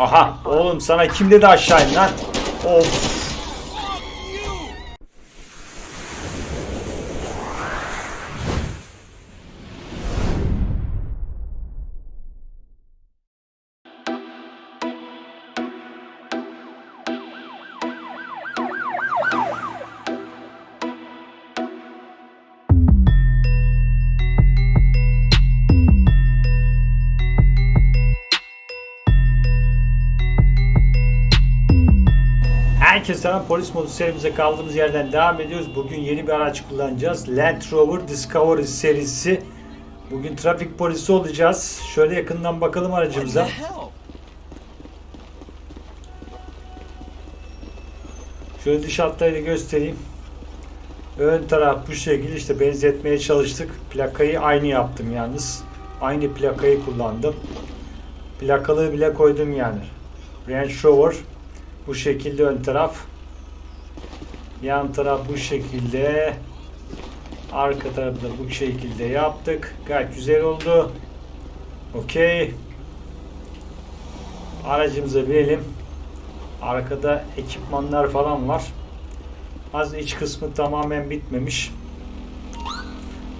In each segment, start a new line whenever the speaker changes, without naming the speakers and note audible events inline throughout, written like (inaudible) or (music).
Aha oğlum sana kim dedi aşağı in lan? Of. Selam polis modu serimize kaldığımız yerden devam ediyoruz. Bugün yeni bir araç kullanacağız. Land Rover Discovery serisi. Bugün trafik polisi olacağız. Şöyle yakından bakalım aracımıza. Şöyle dış hatlarını göstereyim. Ön taraf bu şekilde işte benzetmeye çalıştık. Plakayı aynı yaptım yalnız. Aynı plakayı kullandım. Plakalığı bile koydum yani. Range Rover bu şekilde ön taraf. Yan taraf bu şekilde. Arka tarafı da bu şekilde yaptık. Gayet güzel oldu. Okey. Aracımıza binelim. Arkada ekipmanlar falan var. Az iç kısmı tamamen bitmemiş.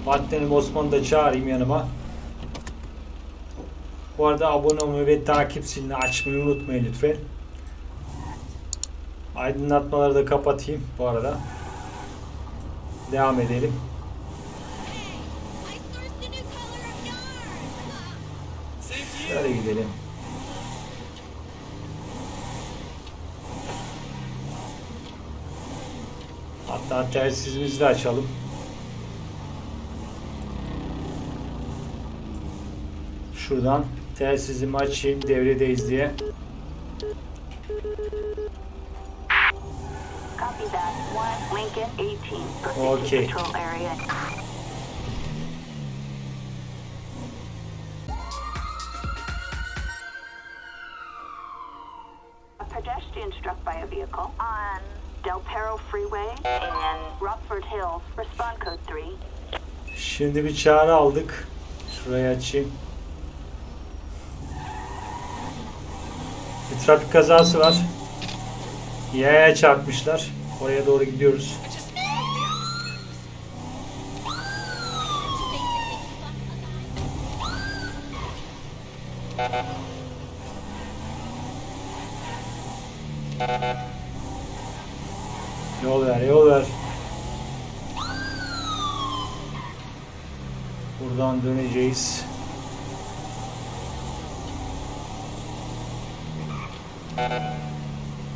Partnerim Osman'ı da çağırayım yanıma. Bu arada abone olmayı ve takip zilini açmayı unutmayın lütfen. Aydınlatmaları da kapatayım bu arada. Devam edelim. Şöyle gidelim. Hatta telsizimizi de açalım. Şuradan telsizimi açayım devredeyiz diye.
Lincoln 18. Proceed
Okay.
to patrol area. A pedestrian struck by a vehicle on Del Perro Freeway and Rockford Hills. Respond code 3.
Şimdi bir çağrı aldık. Şurayı açayım. Bir trafik kazası var. Yaya çarpmışlar. Oraya doğru gidiyoruz. Yol ver, yol ver. Buradan döneceğiz.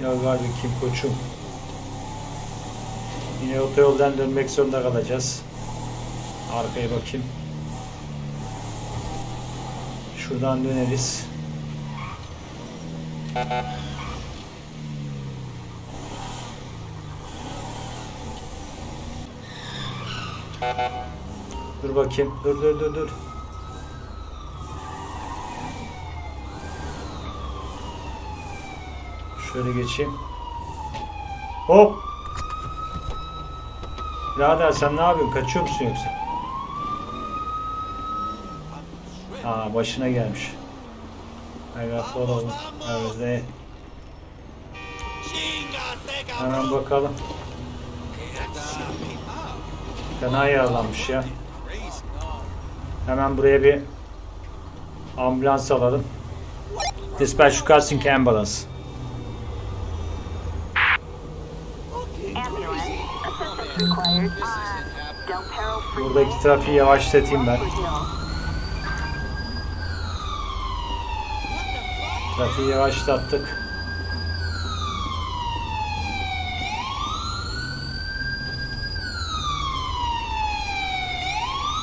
Ya var kim koçum. Otoyoldan dönmek zorunda kalacağız. Arkaya bakayım. Şuradan döneriz. Dur bakayım. Dur dur dur dur. Şöyle geçeyim. Hop. Birader sen ne yapıyorsun? Kaçıyor musun yoksa? Aa başına gelmiş. Got follow. Evet. Hemen bakalım. Fena yaralanmış ya. Hemen buraya bir ambulans alalım. Dispatch Crossing Ambulance.
Ambulance. Assistance required on Del Perro Freeway.
Buradaki trafiği yavaşlatayım ben. Trafiği yavaşlattık.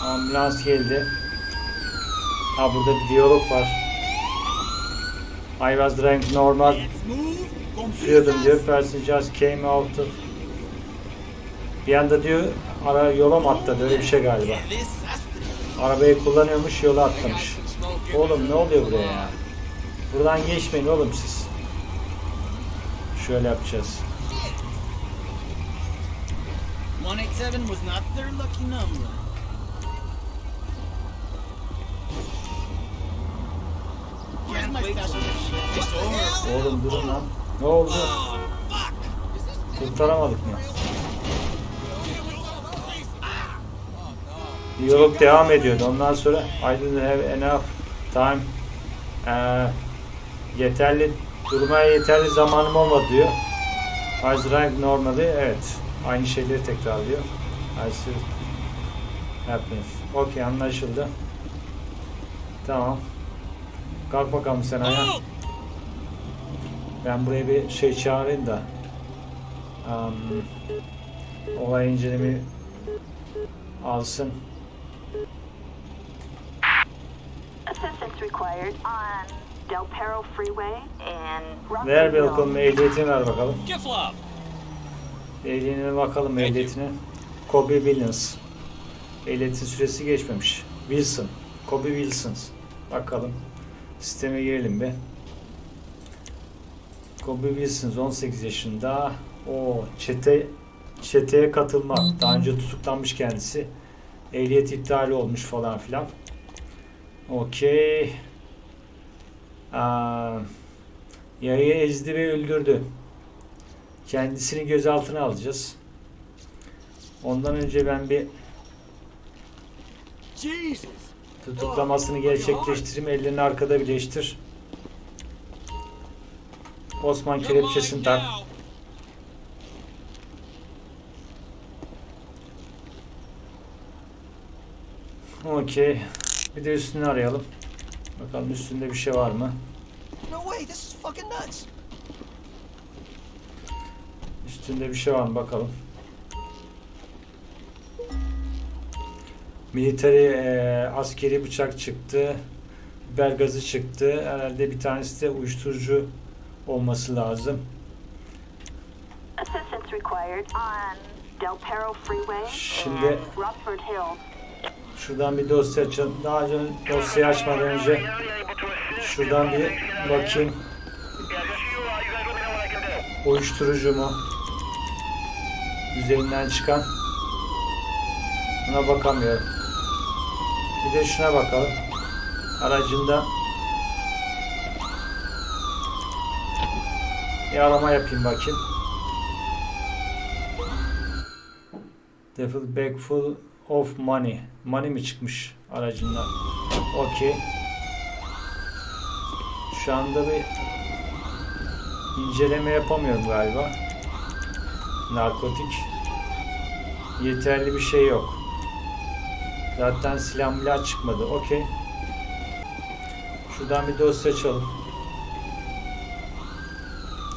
Ambulans geldi. Ha burada bir diyalog var. I was driving normal. Sürüyordum diyor. Person just came out of... Bir anda diyor ara yola mı atladı öyle bir şey galiba. Arabayı kullanıyormuş yola atlamış. Oğlum ne oluyor buraya ya? Buradan geçmeyin oğlum siz. Şöyle yapacağız.
187 was not their lucky number. Where's my special shit? It's over.
Oğlum durun lan. Ne oldu? Kurtaramadık mı? Diyalog devam ediyordu. Ondan sonra I didn't have enough time. Ee, yeterli durmaya yeterli zamanım olmadı diyor. Ranked normally. Evet. Aynı şeyleri tekrarlıyor. I still happiness. Okey anlaşıldı. Tamam. Kalk bakalım sen ayağa. Ben buraya bir şey çağırayım da. Um, olay incelemi alsın.
Assistance required on Del Perro Freeway and
Ver
Rockford
bakalım ehliyetini ver bakalım.
Giflop!
Ehliyetine bakalım ehliyetine. Kobe Williams. Ehliyetin süresi geçmemiş. Wilson. Kobe Wilson. Bakalım. Sisteme girelim bir. Kobe Wilson 18 yaşında. O çete çeteye katılmak. Daha önce tutuklanmış kendisi. Ehliyet iptali olmuş falan filan. Okey. Yayı ezdi ve öldürdü. Kendisini gözaltına alacağız. Ondan önce ben bir tutuklamasını gerçekleştireyim. Ellerini arkada birleştir. Osman kelepçesini tak. Okey. Bir de üstünü arayalım. Bakalım üstünde bir şey var mı?
No way, this is fucking nuts.
Üstünde bir şey var mı bakalım. Military eee, askeri bıçak çıktı. Biber gazı çıktı. Herhalde bir tanesi de uyuşturucu olması lazım.
Assistance required on Del Perro Freeway
Şimdi-
and Rockford Hill.
Şuradan bir dosya açalım. Daha önce dosyayı açmadan önce şuradan bir bakayım. Uyuşturucu mu? Üzerinden çıkan. Buna bakamıyorum. Bir de şuna bakalım. Aracında bir arama yapayım bakayım. Devil bag full of money. Money mi çıkmış aracından? Okey. Şu anda bir inceleme yapamıyorum galiba. Narkotik. Yeterli bir şey yok. Zaten silah milah çıkmadı. Okey. Şuradan bir dosya açalım.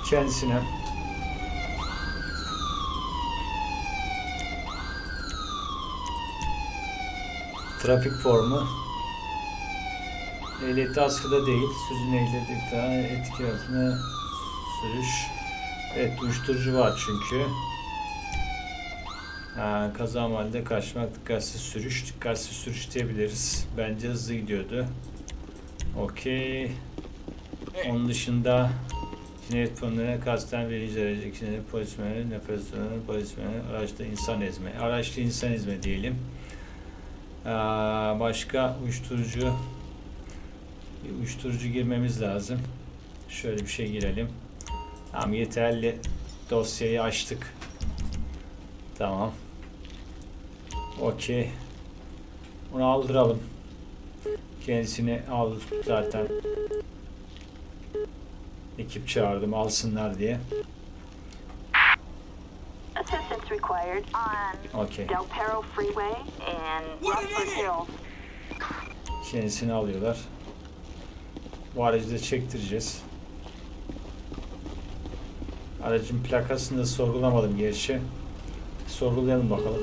Kendisine. Trafik formu. Ehliyeti askıda değil. Sürücünün ehliyeti daha etki altına sürüş. Evet uyuşturucu var çünkü. Ha, kaza mahallinde kaçmak, dikkatsiz sürüş. Dikkatsiz sürüş diyebiliriz. Bence hızlı gidiyordu. Okey. Onun dışında cinayet fonlarına kasten verici aracı, cinayet polismeni, nefes polismeni, araçta insan ezme. Araçta insan ezme diyelim. Aa, başka uyuşturucu bir uyuşturucu girmemiz lazım. Şöyle bir şey girelim. Tamam yeterli. Dosyayı açtık. Tamam. Okey. Onu aldıralım. Kendisini al zaten. Ekip çağırdım alsınlar diye.
Required on
Okey.
Del Perro Freeway and Rockford Hill.
Kendisini alıyorlar. Bu aracı da çektireceğiz. Aracın plakasını da sorgulamadım gerçi. Sorgulayalım bakalım.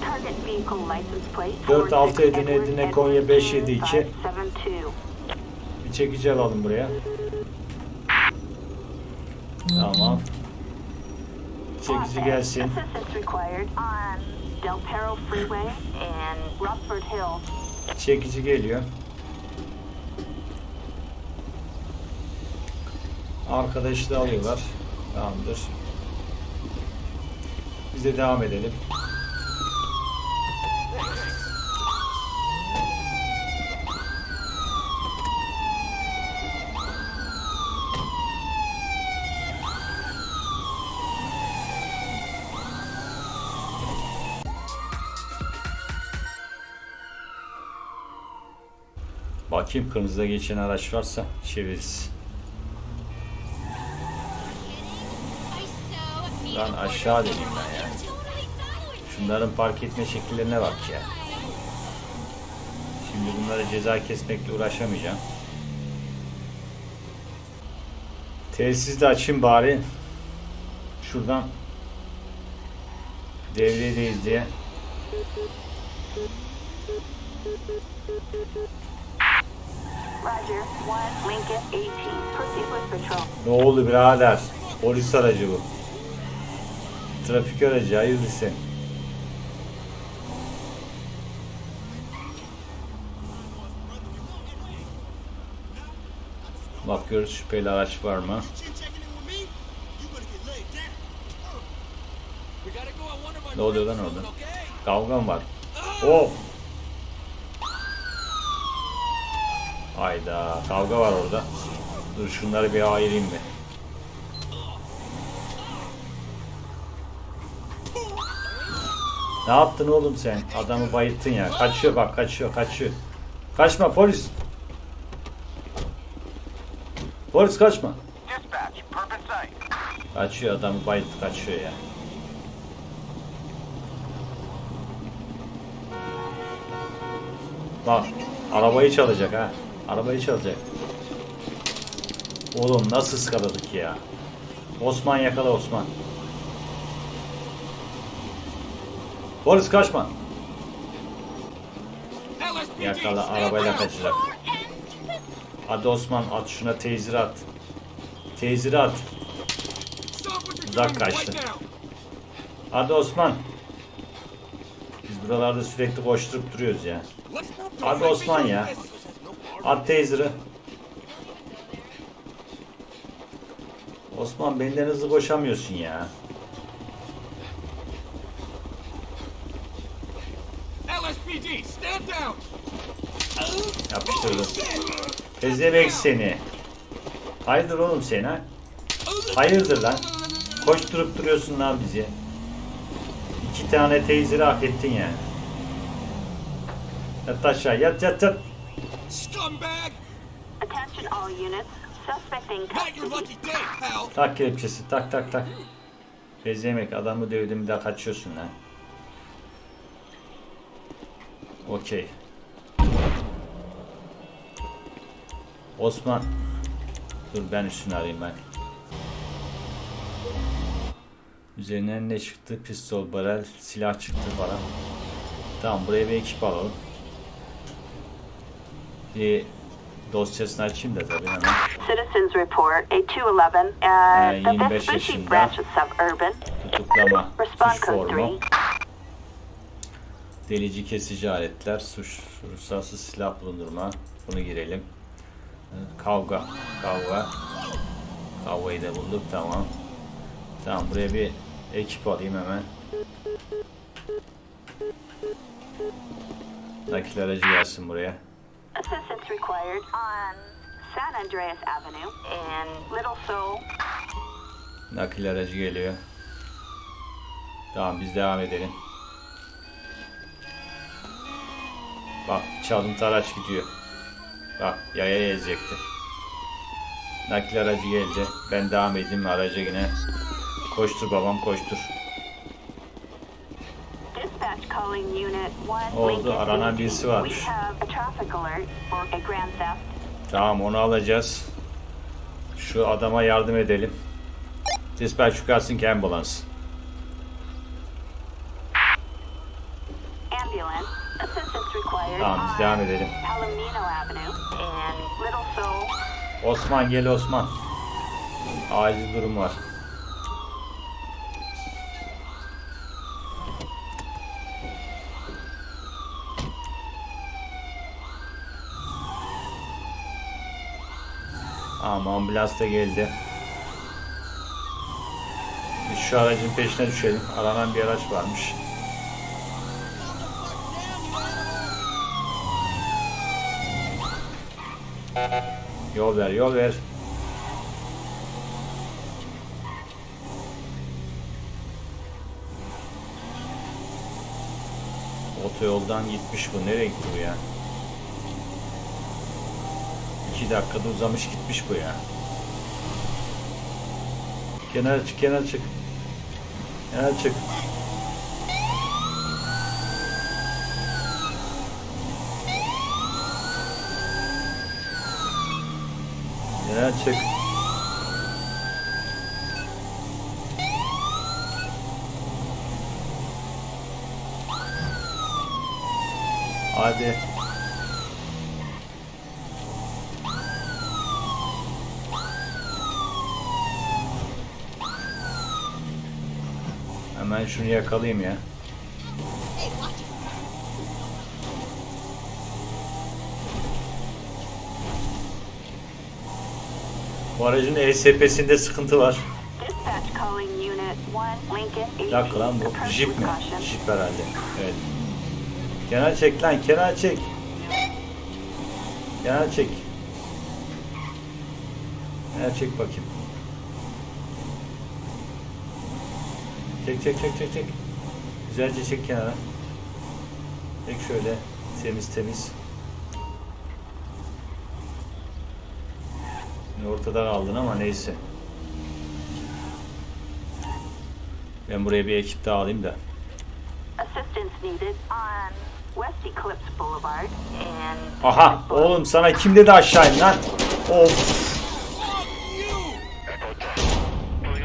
Target vehicle license plate.
46 Edirne,
46
Edirne, Konya 572.
572.
Bir çekici alalım buraya. Tamam. Çekici gelsin.
Assistance required on Del Perro Freeway and Rockford Hill.
Çekici geliyor. Arkadaşı da alıyorlar. Tamamdır. Biz de devam edelim. Bakayım kırmızıda geçen araç varsa çeviririz.
Lan aşağı dedim ben ya.
Şunların park etme şekillerine bak ya. Şimdi bunlara ceza kesmekle uğraşamayacağım. Telsiz de açayım bari. Şuradan devredeyiz diye.
Roger. 1 Lincoln 18. Proceed with patrol.
Ne oldu birader? Polis aracı bu. Trafik aracı hayırlısı. Bakıyoruz şüpheli araç var mı? Ne oluyor lan orada? Kavga mı var? Of! Hayda kavga var orada. Dur şunları bir ayırayım bir. Ne yaptın oğlum sen? Adamı bayılttın ya. Kaçıyor bak kaçıyor kaçıyor. Kaçma polis. Polis kaçma. Kaçıyor adamı bayılttı kaçıyor ya. Bak arabayı çalacak ha. Arabayı çalacak. Oğlum nasıl ıskaladık ya. Osman yakala Osman. Polis kaçma. Yakala arabayla kaçacak. Hadi Osman at şuna teyzir at. Teyzir at. Uzak kaçtı. Hadi Osman. Biz buralarda sürekli koşturup duruyoruz ya. Hadi Osman ya. At teyziri. Osman benden hızlı koşamıyorsun ya.
LSPD, stand down.
Yapıştırdım. Pezevenk seni. Hayırdır oğlum sen ha? Hayırdır lan? Koşturup duruyorsun lan bizi. İki tane teyzeri hak ettin yani. Yat aşağı yat yat yat.
Scumbag!
Attention all units. Suspect in
Not your
custody.
lucky day, pal.
Tak kelepçesi tak tak tak. Pezevenk adamı dövdüm bir daha kaçıyorsun lan. Okey. Osman. Dur ben üstünü arayayım ben. Üzerinden ne çıktı? Pistol, barel, silah çıktı falan. Tamam buraya bir ekip alalım. Bir dosyasını açayım da tabii hemen.
Citizens report A211 uh,
Ee,
the
25
Vespucci
yaşında.
branch of suburban.
Tutuklama, suç formu,
3.
delici kesici aletler, suç, ruhsatsız silah bulundurma. Bunu girelim. Ee, Kavga, kavga. Kavgayı da bulduk, tamam. Tamam, buraya bir ekip alayım hemen. Nakil aracı gelsin buraya.
Assistance required on San Andreas Avenue in Little Seoul.
Nakil aracı geliyor. Tamam biz devam edelim. Bak çalıntı araç gidiyor. Bak yaya ezecekti. Nakil aracı geldi. Ben devam edeyim araca yine. Koştur babam koştur. Oldu, aranan
18.
birisi varmış. Tamam onu alacağız. Şu adama yardım edelim. Dispatch yukarısın ki ambulance. Tamam biz devam edelim. Osman gel Osman. Acil durum var. Ama ambulans da geldi. Biz şu aracın peşine düşelim. Aranan bir araç varmış. Yol ver, yol ver. Otoyoldan gitmiş bu. Nereye gitti ya? 2 dakikada uzamış gitmiş bu ya. Kenara çık, kenara çık. Kenara çık. Kenara çık. Hadi. Şunu yakalayayım ya. Bu aracın ESP'sinde sıkıntı var.
Dispatch calling Unit 1, Lincoln,
Bir dakika lan bu jip mi? Jip herhalde. Evet. Kenar çek lan kenar çek. Kenar çek. Kenar çek bakayım. Çek çek çek çek çek. Güzelce çek kenara. Çek şöyle temiz temiz. Şimdi ortada kaldın ama neyse. Ben buraya bir ekip daha alayım da. Aha oğlum sana kim dedi aşağı in lan? Of.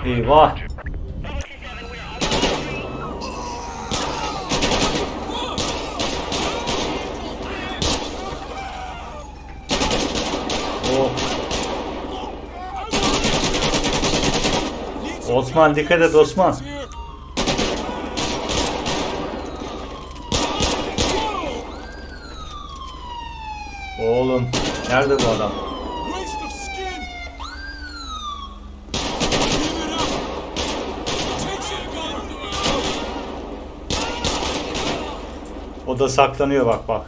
Eyvah. Osman dikkat et Osman. Oğlum nerede bu adam? O da saklanıyor bak bak.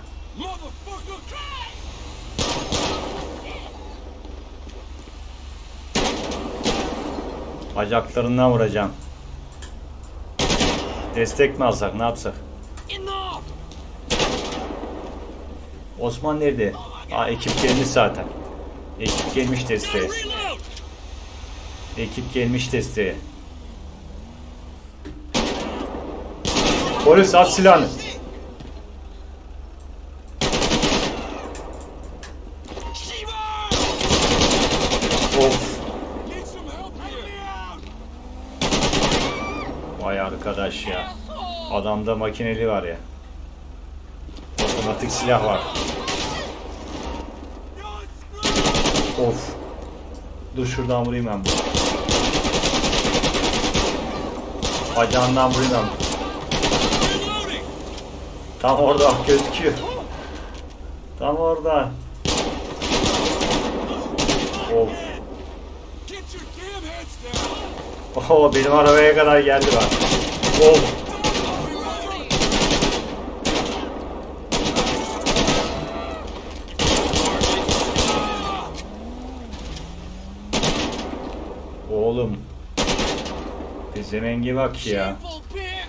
Bacaklarından vuracağım. Destek mi alsak ne yapsak? Osman nerede? Aa ekip gelmiş zaten. Ekip gelmiş desteğe. Ekip gelmiş desteğe. Polis at silahını. Of. Arkadaş ya. Adamda makineli var ya. Otomatik silah var. Of. Dur şuradan vurayım ben bunu. Bacağından vurayım ben. Tam orada gözüküyor. Tam orada. Of. Oho benim arabaya kadar geldi bak. Of. Oğlum. Pezemenge bak ya.
Shameful bitch!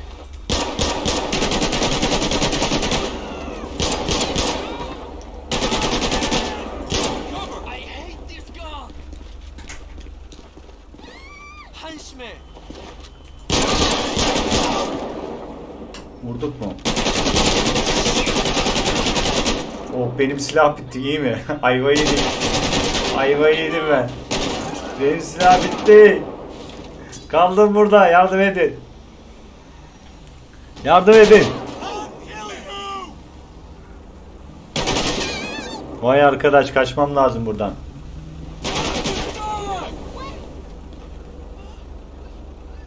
Cover!
I hate this gun. Punch me.
Vurduk mu? Oh benim silah bitti iyi mi? (laughs) Ayvayı yedim. Ayvayı yedim ben. Benim silah bitti. Kaldım burada yardım edin. Yardım edin. Vay arkadaş kaçmam lazım buradan.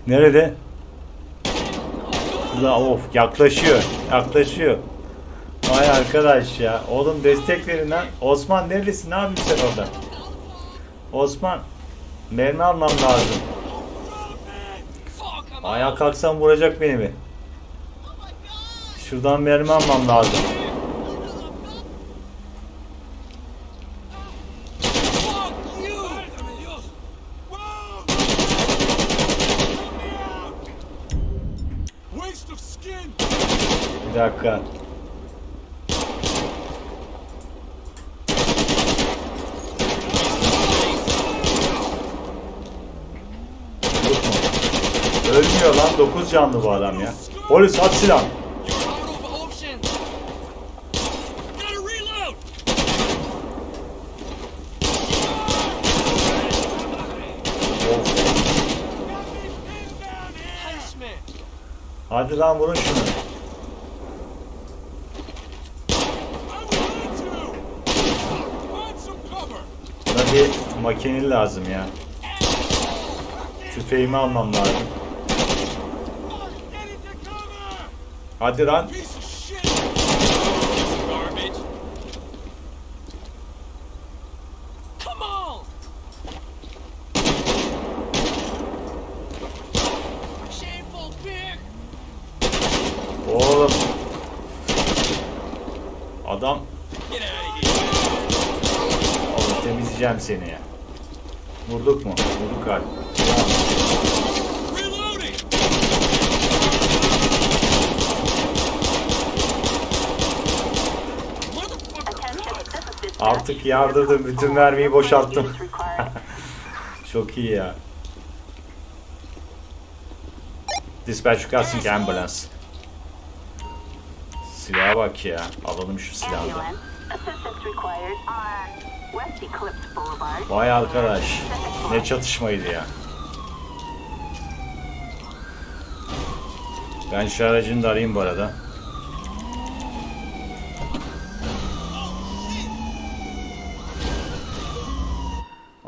Nerede? La of yaklaşıyor. Yaklaşıyor. Vay arkadaş ya. Oğlum destek verin lan. Osman neredesin? Ne yapıyorsun sen orada? Osman. Mermi almam lazım. Ayağa kalksam vuracak beni mi? Şuradan mermi almam lazım. Bir dakika. Ölmüyor lan 9 canlı bu adam ya. Polis at silah. Hadi lan vurun şunu. Buna bir makineli lazım ya. Tüfeğimi almam lazım.
Shameful pig.
Oğlum. Adam. Oğlum temizleyeceğim seni ya. Vurduk mu? Vurduk galiba.
Reloading!
Attention, this is dispatch.
Artık yardırdım. Bütün mermiyi boşalttım. (laughs) Çok iyi ya. Dispatch requesting ambulance. Silaha bak ya. Alalım şu silahı da. Vay arkadaş. Ne çatışmaydı ya. Ben şu aracını da arayayım bu arada.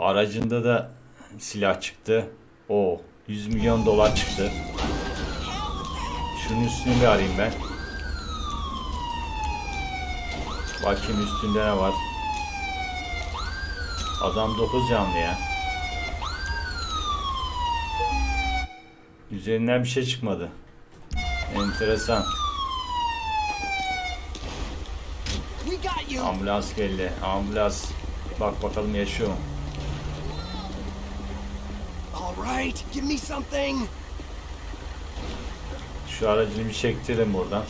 Aracında da silah çıktı. O 100 milyon dolar çıktı. Şunun üstünü bir arayayım ben. Bakayım üstünde ne var. Adam 9 canlı ya. Üzerinden bir şey çıkmadı. Enteresan. Ambulans geldi. Ambulans. Bak bakalım yaşıyor mu?
Right, give me something.
Şu aracını bir çektirelim buradan.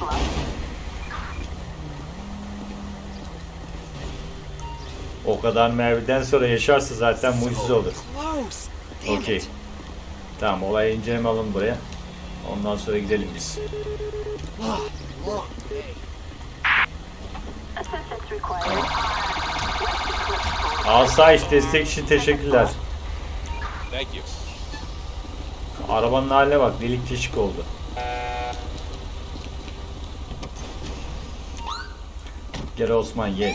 Bluff.
O kadar mermiden sonra yaşarsa zaten mucize olur. Okey. Tamam olay inceleme alın buraya. Ondan sonra gidelim biz. Asayiş destek için teşekkürler.
Thank you.
Arabanın haline bak delik deşik oldu. Gel Osman gel.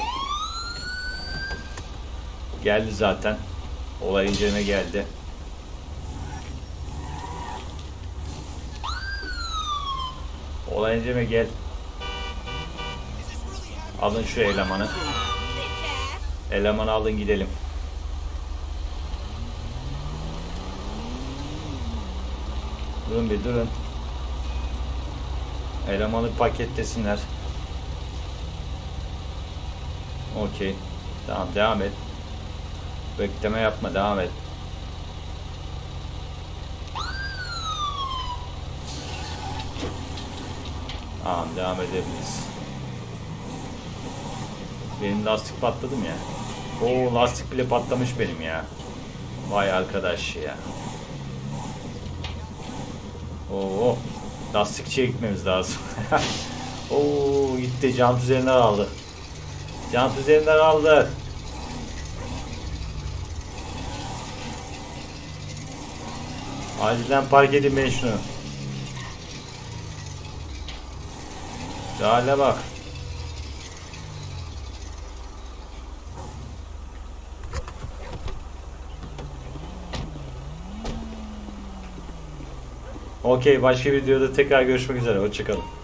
Geldi zaten. Olay inceleme geldi. Olay inceleme gel. Alın şu elemanı. Elemanı alın gidelim. Durun bir durun. Elemanı paketlesinler. Okey. Tamam devam et. Bekleme yapma devam et. Tamam devam edebiliriz. Benim lastik patladı mı ya? Oo lastik bile patlamış benim ya. Vay arkadaş ya. Oo, lastik çekmemiz lazım. (laughs) Oo, gitti jant üzerinden aldı. Jant üzerinden aldı. Acilen park edin ben şunu. Şu hale bak. Okey başka videoda tekrar görüşmek üzere. Hoşçakalın.